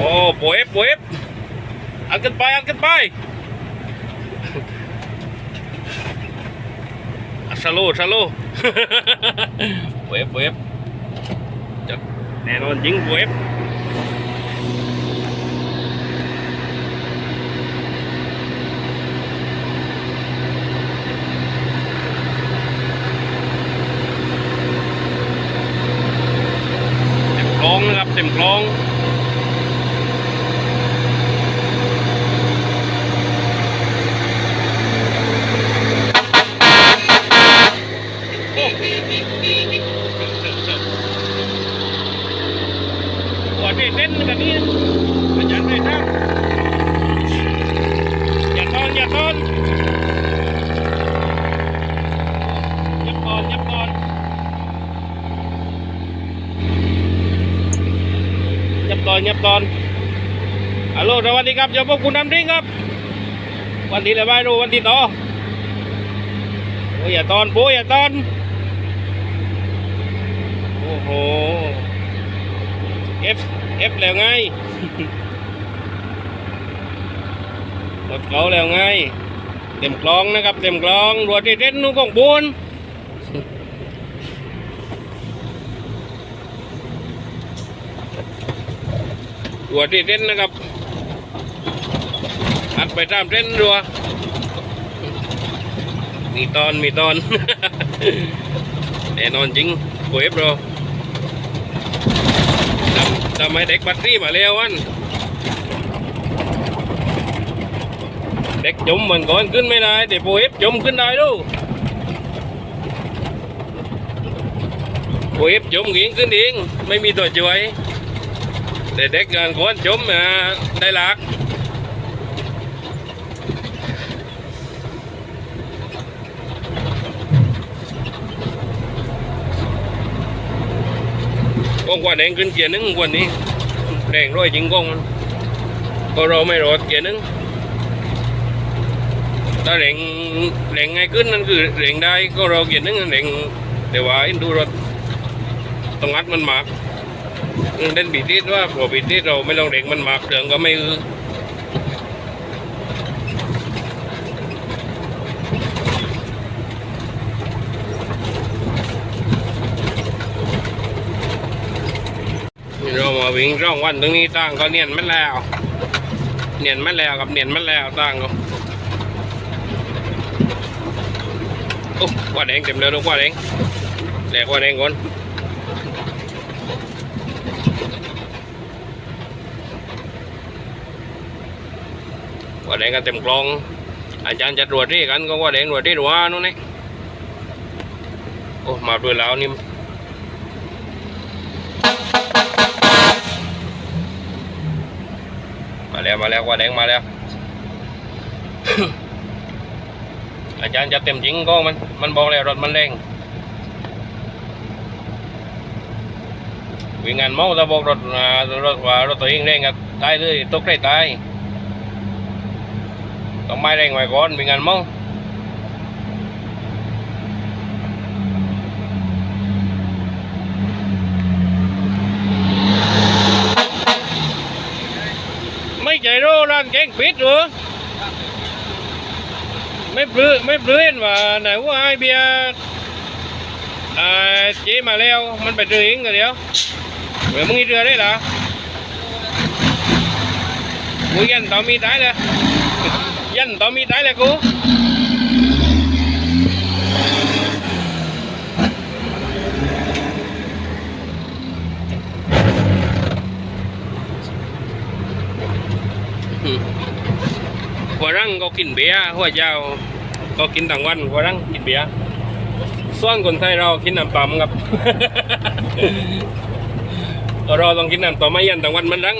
โอ้โปเอฟโปเอฟอัดกันไปอัดกันไปอะสโลว์สโลว์โปเอฟโปเอฟจะแน่นอนจริงปเอฟเต็มกลองนะครับเต็มกลอง หัวเต้นกันนี่อาจาย์เลยครับอย่าตอนอย่าตอนยับก่อนยับก่อนยับก่อนยับก่อนฮัลโหลสวัสดีครับเจ้าพวกคุณน้ำดิ้งครับ วันที่ละไม่รู้วันที่ต่อโอ้ยอย่าตอนปูอย่าตอนโอ้โห F F แล้วไงหมดเขาแล้วไง เต็มกลองนะครับ เต็มกลองรัวที่เต้นนู่นของบุญรัวที่เต้นนะครับอัดไปตามเต้นรัวมีตอนมีตอนแน่นอนจริงโวยเอฟรา ทำไมเด็กบัตรี่มาเร็ววันเด็กจมเหมือนก่อนขึ้นไม่ได้แต่โปรเอฟจมขึ้นได้ดูโปรเอฟจมเองขึ้นเองไม่มีตัวช่วยแต่เด็กงานก่อนจมอะได้หลัก กองกว่าแดงขึ้นเกียร์หนึงกวันนี้แดงร้อยจริงกองมันก็เราไม่รอดเกียร์หนึงถ้าแรงแรงไงขึ้นนั่นคือแรงได้ก็เราเกียร์หนึงแรงแต่ว่าอินดูรถต้องงัดมันมากเล่นบีทีสว่าพอบีทีสเราไม่ลองแรงมันมากเดืองก็ไม่อือ เรามาวิ่งร่องวันตรงนี้ตั้งก็เนียนมันแล้ว เนียนมันแล้วกับเนียนมันแล้วตั้งก็โอ้กว่าแดงเต็มเลยลูกกว่าแดงแหลกว่าแดงก่อนว่าแดงกันเต็มกลอง อาจารย์จะตรวจที่กันก็ว่าแดงตรวจที่หัวนู่นนี่โอ้มาด้วยแล้วนี่ แล้วมาแล้วว่าแดงมาแล้ว อาจารย์จะเต็มจริงก็มันมันบอกแล้วรถมันแรงวิ่งงานเมาตะบอกรถรถว่ารถตัวเองแรงกับตายเลยตกได้ตายต้องไม่แรงไว้ก่อนวิ่งงานเมาไม่ใจรู้ร้าน แกงปิดเหรอไม่ปลื้ไม่ปลื้นว่าไหนว่าไอเบียร์อ่าเจ๊มาแล้วมันไปเจอเองกันเดียวเดี๋ยวมึงอีเรือได้เหรอกูยันต่อมีตายเลยยันต่อมีตายเลยกู หัวรังก็กินเบียร์หัวเจ้าก็กินต่างวันหัวรังกินเบียร์ส่วนคนไทยเรากินน้ำปั๊มครับ เราต้องกินน้ำต่อไม่ยันต่างวันมันรัง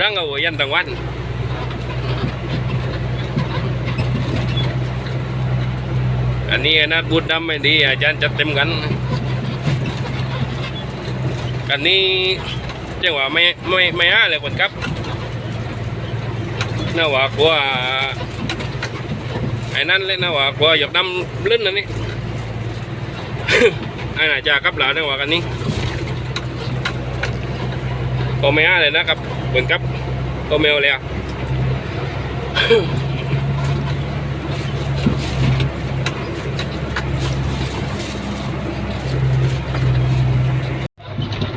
รังเอาไว้ยันต่างวันอันนี้นะบูดดำไม่ดีอาจารย์จัดเต็มกันอันนี้เจ้าว่าไม่ไม่ไม่ห้าเลยคนครับ นาวากลัวไอ้นั่นเลยนาวากลัวหยกดำลื่นนั่นนี่ไอ้น่าจะกับหลานนาวากันนี่พก็ไม่อ้าเลยนะครับเหมือนกับก็ไม่เอาเลยอะ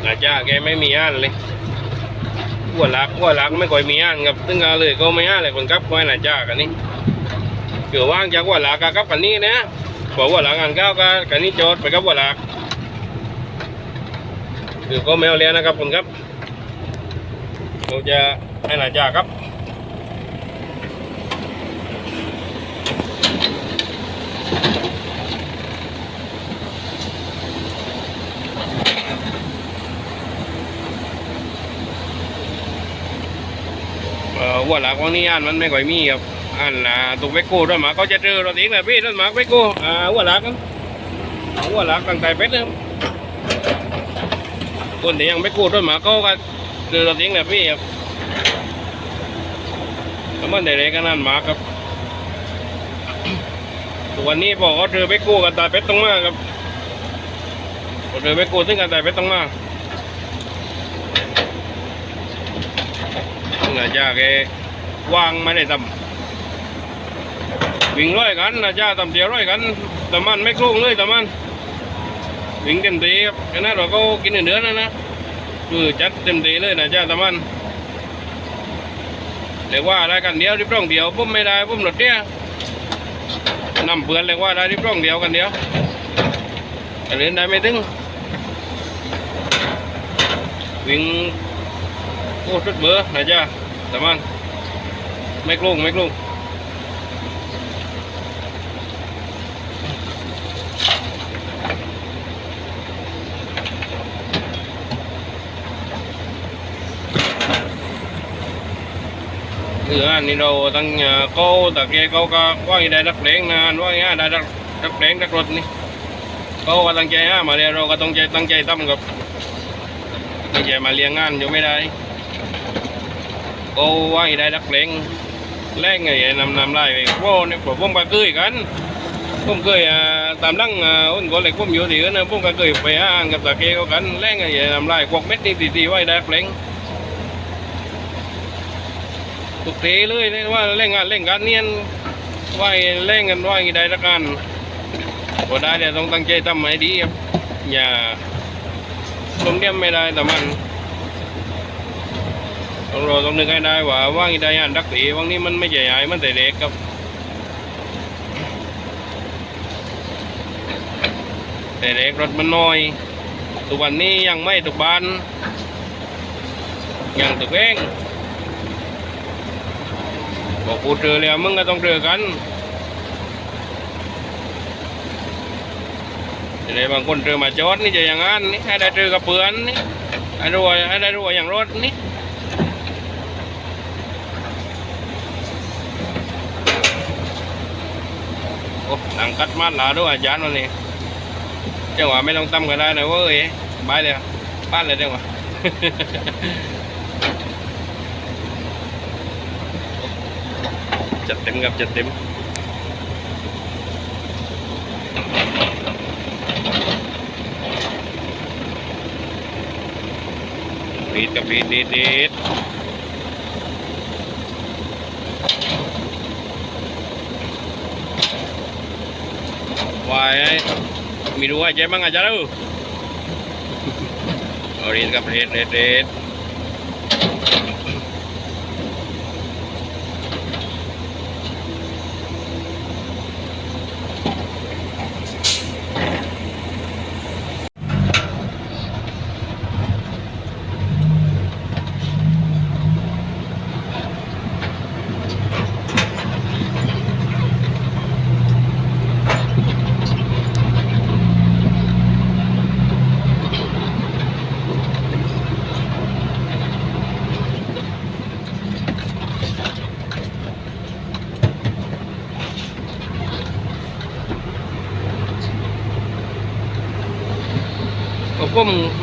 อาจารย์แกไม่มีอ่านเลย หัวลักหัวลักไม่ค่อยมีอ่านครับซึ่งเอาเลยก็ไม่อ่านเลยคนกับไว้อาจาจ้ากันนี่เกือว่างจากหัวลักกับกันนี่นะบอกหัวลักงานก้าวกันกันนี่โจทย์ไปกับหัวลักคือก็ไม่เอาแล้วนะครับคนครับเราจะให้อาจาจ้าครับ หัวหลักวันนี้อ่านมันไม่ค่อยมีครับอ่านนะตุกเวโก้ด้วยหมาก็จะเจอรถเองนะพี่รถหมาเวโก้อ่าหัวหลักครับหัวหลักตั้งแต่เป็ดนะครับคนที่ยังไม่กู้ด้วยหมาก็ก็เจอรถเองนะพี่ครับแล้วมันได้เลยกันนั่นหมาครับทุกวันนี้บอกเขาเจอไปกู้กันตายเป็ดต้องมาครับเจอไปกู้ถึงกันตายเป็ดต้องมา อาจาแกวางไม่ได้ทำวิ่งร้อยกันอาจาทำเดียวร้อยกันแต่มันไม่โกงเลยแต่มันวิ่งเต็มที่ครับแค่นั้นเราก็กินเนื้อนะนะคือจัดเต็มทีเลยนะอาจาแต่มันเรียกว่าอะไรกันเดียวริบร่องเดียวผมไม่ได้ผมหลดเนี่ยนำเพื่อนเรียกว่าได้ริบร่องเดียวกันเดียวแต่เล่นได้ไม่ถึงวิ่งโอ้ชุดเบอร์นะจ๊ะแต่มันไม่กลุ้งไม่กลุ้งคืออันนี้เราตั้งเขาตะเกียเขาก็ว่าอีได้รักเล้งนานว่า ก็ไหวได้ดักเลงแรงไงนำนำไล่ไปว่าเนี่ยผมผมก็เกยกันผมเกยตามนั่งอุ่นก็เล็กผมอยู่ที่อื่นผมก็เกยไปอ่างกับตะเกียกันแรงไงนำไล่พวกเม็ดนี่ตีๆไหวได้ดัเลงุกเทเลยเนี่ยว่าแรงงานแรงนการเนียนว่าแรงกันว่าอย่างใละกันก็ได้เนี่ยต้องตั้งใจทำให้ดีครับอย่าสมเดียมไม่ได้แต่มัน ต้องรอต้องนึกให้ได้ว่าว่างอีได้ยานดักตีว่างนี้มันไม่ใหญ่ใหญ่มันแต่เด็กครับ แต่เด็กรถมันน้อยทุกวันนี้ยังไม่ทุกบ้านยังตึกเองบอกกูเจอแล้วมึงก็ต้องเจอกันแต่ในบางคนเจอมาจอดนี่จะอย่างนั้นนี่ให้ได้เจอกับเพื่อนนี่ให้รู้ว่าให้ได้รู้ว่าอย่างรถนี่ โอ้หนังกัดมัดหลาด้วยอาจารย์วันนี้เจ้าว่าไม่ต้องตั้มก็ได้นะเว้ยบายเลยป้านเลยเด้อวะจัดเต็มครับจัดเต็มปีดกับปีดดีด ด Wah, mi dua aja emang aja lu. Oh, ini kan red red red.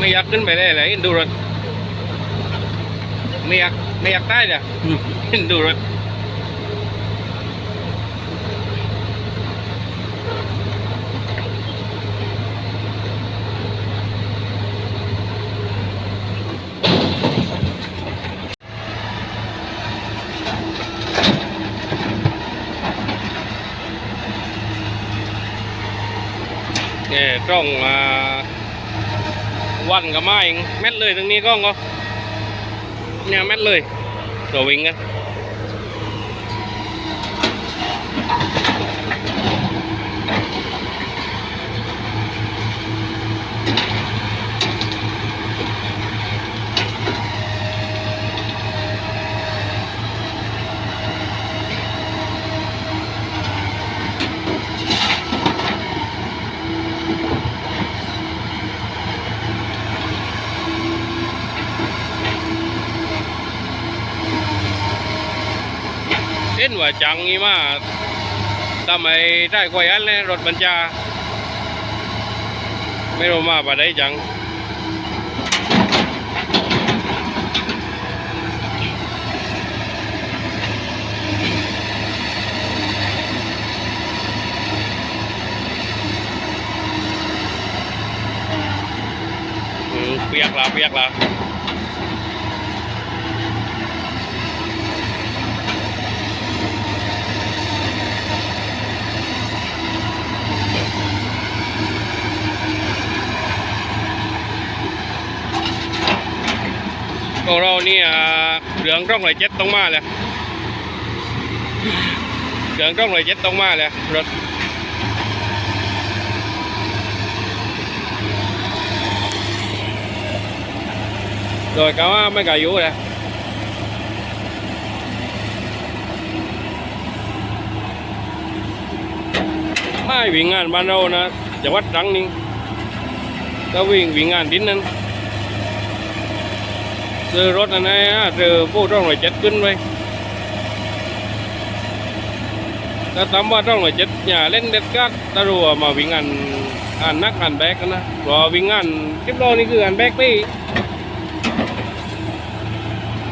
மெய் அக்குன்னு வேலையில இண்டூரன் மெய் அக் மெய் அக்கா இல்லையா இண்டூரன் trong uh, วันกับมาเองแม็ดเลยตรงนี้กล้องก็เนี่ยแม็ดเลยตัววิ่งกัน ห็นว่าจังนี่มาทำไมได้กวยอันเลยรถบรรจา ไม่รู้มาปะได้จังเปียกละเปียกละ ของเรานี่อ่าเหลืองร่องรอยเจ็ดต้องมาเลยเหลืองร่องรอยเจ็ดต้องมาเลยรถโดยก็ว่าไม่กาอยู่เลยไม่วิ่งงานบ้านเรานะจังหวัดตรังนี่ก็วิ่งวิ่งงานดินนั้น ซื้อรถอันไหนฮะซื้อผู้ต้องหน่วยเจ็ดขึ้นไปถ้าตามว่าต้องหน่วยเจ็ดอย่าเล่นเด็ดกัดถ้ารู้ว่ามาวิ่งงานงานนักงานแบกนะเพราะวิ่งงานคลิปโลนี่คืองานแบกพี่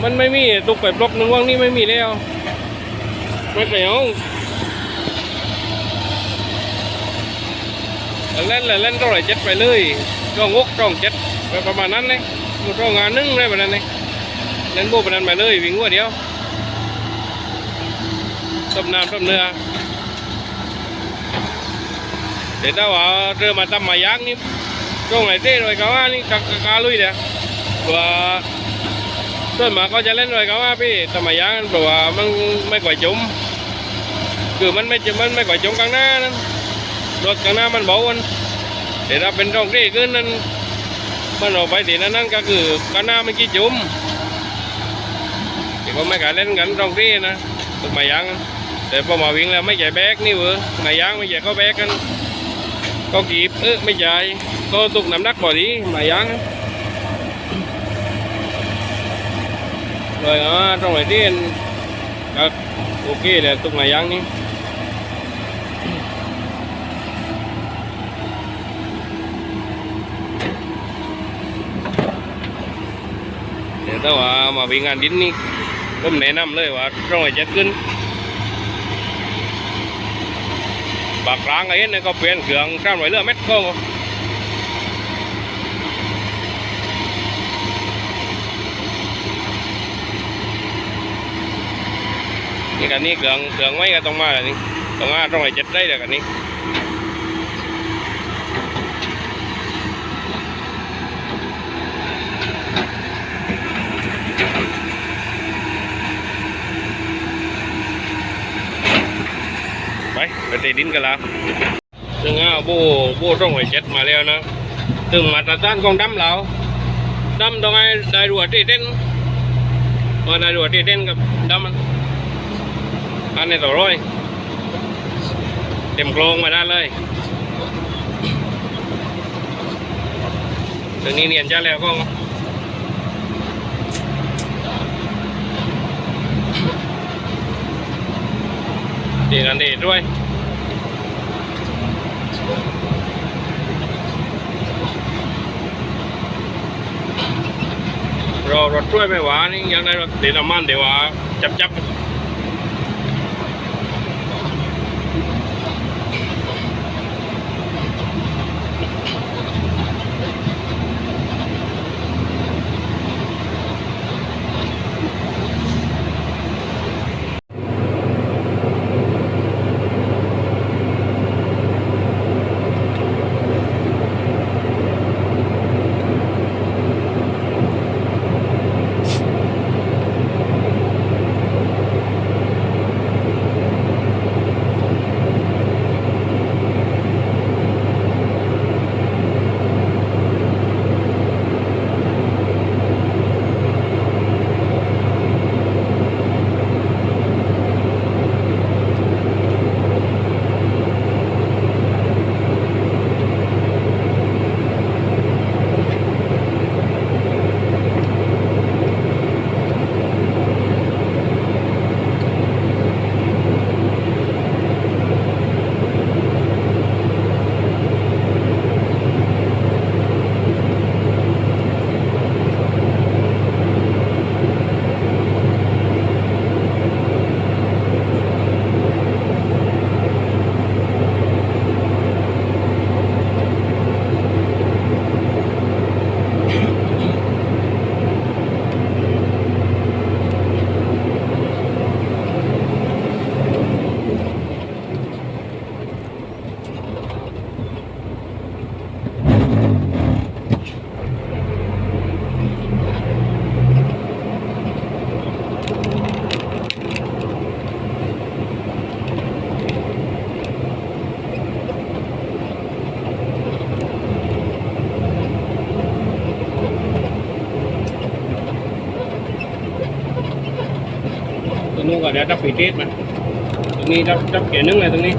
มันไม่มีตุกไปบล็อกหนึ่งว่างนี่ไม่มีแล้วไม่เสียวเล่นเลยเล่นต้องหน่วยเจ็ดไปเลยต้องกต้องเจ็ดไปประมาณนั้นเลย หลุดอองานนึ่งเลยแบบนั้นเลยเล่นโบแบบนั้นไปเลยวิ่งวัวเดียวต้มน้ำต้มเนื้อเดี๋วถ้าว่าเริ่มมาทำมายักนี่ตรงไหนเต้เลยก็ว่านี่กากาลุยเนี่ยตัวต้นมาก็จะเล่นเลยก็ว่าพี่ทำมายักเพราว่ามันไม่ก่อยจุ่มคือมันไม่จุ่มมันไม่ก่อยจุ่มกลางหน้านั้นรถกลางหน้ามันเบาอันเดี๋ถ้าเป็นตรงนี้ขึ้นนั้น ก็คือกันหน้ามันกี่จุ่มที่ก็ไม่กล้าเล่นกันตรงที่นะตุกไม้ยางแต่พอมาวิ่งแล้วไม่ใช่แบกนี่เว้ยไม้ยางไม่ใช่ก็แบกกัน ก็กีบเออไม่ใช่ก็ตุกน้ำหนักพอดีไม้ยางเลยอะตรงไหนที่ก็โอเคเลยตุกไม้ยางนี่ เดี๋ยวถ้าว่ามาวิ่งงานดินนี่ผมแนะนำเลยว่าต้องให้จ็ดขึ้นปากกลางไอ้นี่ก็เปลี่ยนเครื่องข้ามหวยเรือเม็ดก็นี่กันนี่เครื่องเครื่องไม่ก็ต้องมาแล้วนี่ต้องมาต้องให้จ็ดได้เดี๋ยวกันนี้ ไปเตดินกันแล้วซึ่งอะโบโบต้องหวยเจ็ดมาแล้วนะถึงมาตรฐานของดำแล้วดำต้องให้ได้รัวที่เต้นมาได้รัวที่เต้นกับดำมันอันนี้ต่อร้อยเต็มโครงมาได้เลยถึงนี้เนียนจ้าแล้วก็ดีกันดีด้วย รารถช่วยไม่หวานี่ยังได้รถตีน้ำมันเดี๋ยวว่าจับจับ รงนู้นก็เดี๋ยวจับปีเทสมาตรงนี้จับจับเขียนนึงเลยตรงนี้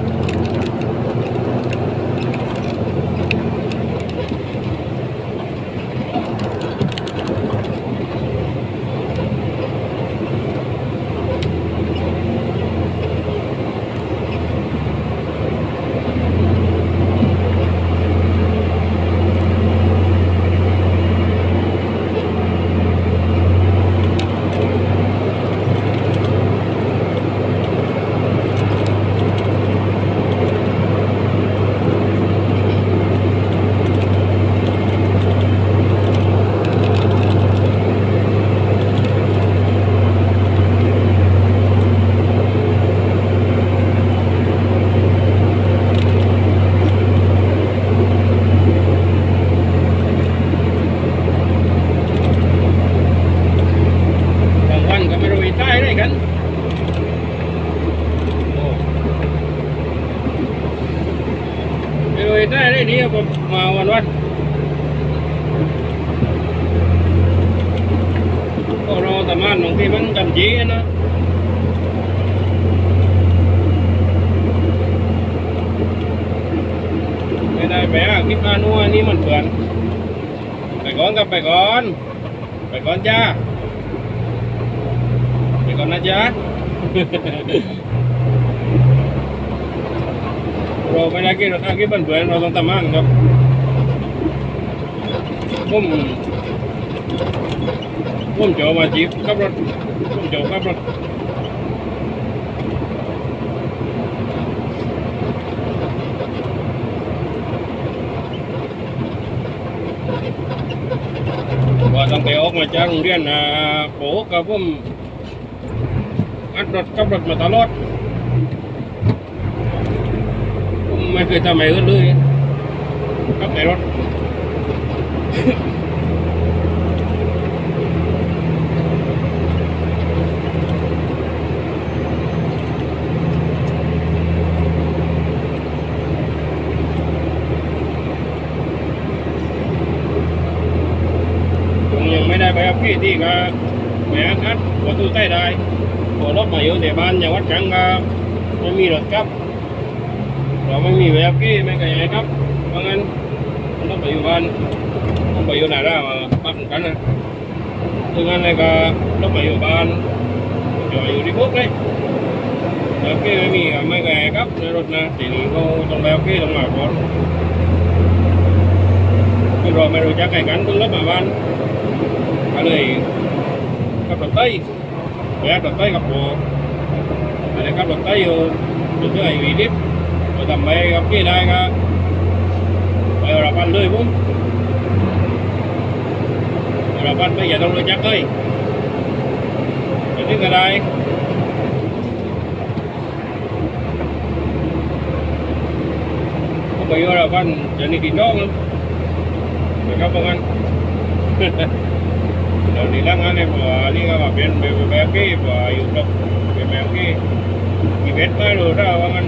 ไม่รู้ได้ดีกว่ามาวันวันก็รอแต่มานบางทีมันจำจีนะไม่ได้ไปอะคิดมานัวนี่มันเปื่อนไปก่อนกับไปก่อน ไปก่อนจ้าไปก่อนนะจ๊ะ เราไม่ได้กินเราถ้ากินเบื่อๆเราต้องทำมั่งครับผมผมจะเอามาจีบขับรถผมจะเอาขับรถว่าตั้งแต่ออกมาจากโรงเรียนอ่าโป๋กับผมอัดรถกับรถมาตลอดผม ไม่เคยทำอะไรอื่นเลยกับแต่รถผมยังไม่ได้ไปกับพี่ที่ก็แหมอัดประตูใต้ได้พอรถมาอยู่แต่บ้านอย่างวัดจังก็ไม่มีรถครับ เราไม่มีแบบกี้ไม่ก็ยังไงครับเพราะงั้นต้องไปอยู่บ้านต้องไปอยู่ไหนได้บ้านกันนะดังนั้นเลยก็ต้องไปอยู่บ้านจะอยู่ที่พวกเลยแบบกี้ไม่มีไม่ก็ยังไงครับในรถนะทีนี้ก็ต้องแบบกี้ต้องมาก่อนคือเราไม่รู้จักใครกันเพิ่งรถมาบ้านก็เลยขับรถไต้ Kaya tatay ka po. Ada ka tatay yo. Itu ay widip. O tambay ka ki dai ka. Ay harapan loy po. Harapan pa ya dong lo jak จะทำไปกับพี่ได้ครับไปรับบ้านเลยพุ่มรับบ้นไม่อย่าต้องเลยจักเลยจอย่างนี้ก็ได้ไปรับบ้นจะนี่ดีน้องนะครับบางคนเราดีแล้วงั้นเนี่ยอันนี้ก็เป็นแบบแบบที่ออยู่กับแบบที่อีเวนต์มาดูถ้าว่างั้น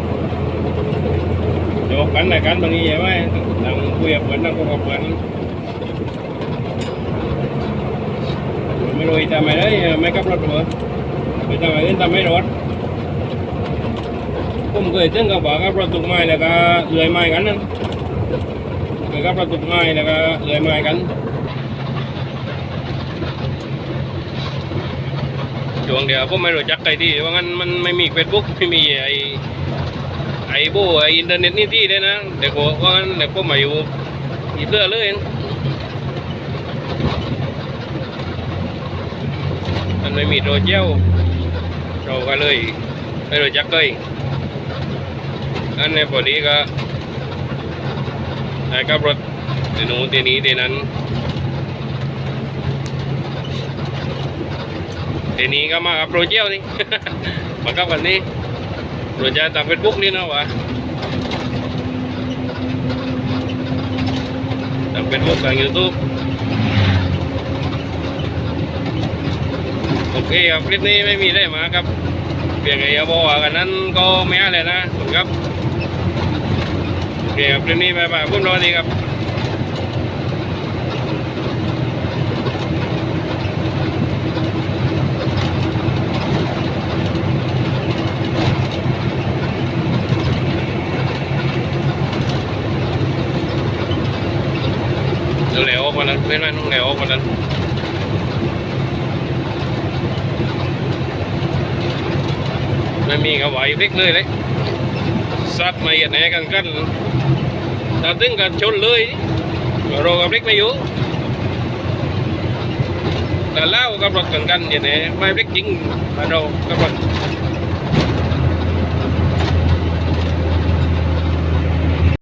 โยกกันไหนกันบางทีใช่ไหมนั่งคุยกับเพื่อนนั่งคุยกับเพื่อนไม่รู้จะไม่ได้ไม่กับรถเหรอไม่ทำอะไรอื่นทำไม่รถผมเคยถึงกับว่ากับรถตุกไม้แล้วก็เลื่อยไม้กันนั่นเคยกับรถตุกไม้แล้วก็เลื่อยไม้กันช่วงเดียวผมไม่รู้จักใครที่ว่างั้นมันไม่มีเฟซบุ๊กไม่มีไอ ไอโบไออินเทอร์เน็ตนี่ที่เลยนะเดี๋ยวผมว่างั้นเดี๋ยวผมาอยู่อีเลือเลยมันไม่มีโซเชียลเราก็เลยไม่รู้จักเลยอันในพอดีก็ได้กับรถเดนูเดนี้เดนั้นเดนี้ก็มากับโรเจกต์นี่มากับวันนี้ โดยจะตามเฟซบุ๊กนี่นะวะตามเฟซบุ๊กทางยูทูบโอเคครับคลิปนี้ไม่มีได้มาครับ เปลี่ยนไอาบอกว่ากันนั้นก็ไม่อะไรนะ ครับ โอเคครับคลิปนี้ไปไปพุ่มรอดีครับ เห ลวออกมาแล้วเป็นไหมน้องเหลวออกมาแล้วไม่มีกระไหวพลิกเลยเลยซัดมาเหยียดแหนกันกันถ้าตึงกันชนเลยโรกับพลิกไม่อยู่แต่เล่ากับรถกันกันเหยียดแหนไม่พลิกจริงมาโรกับรถ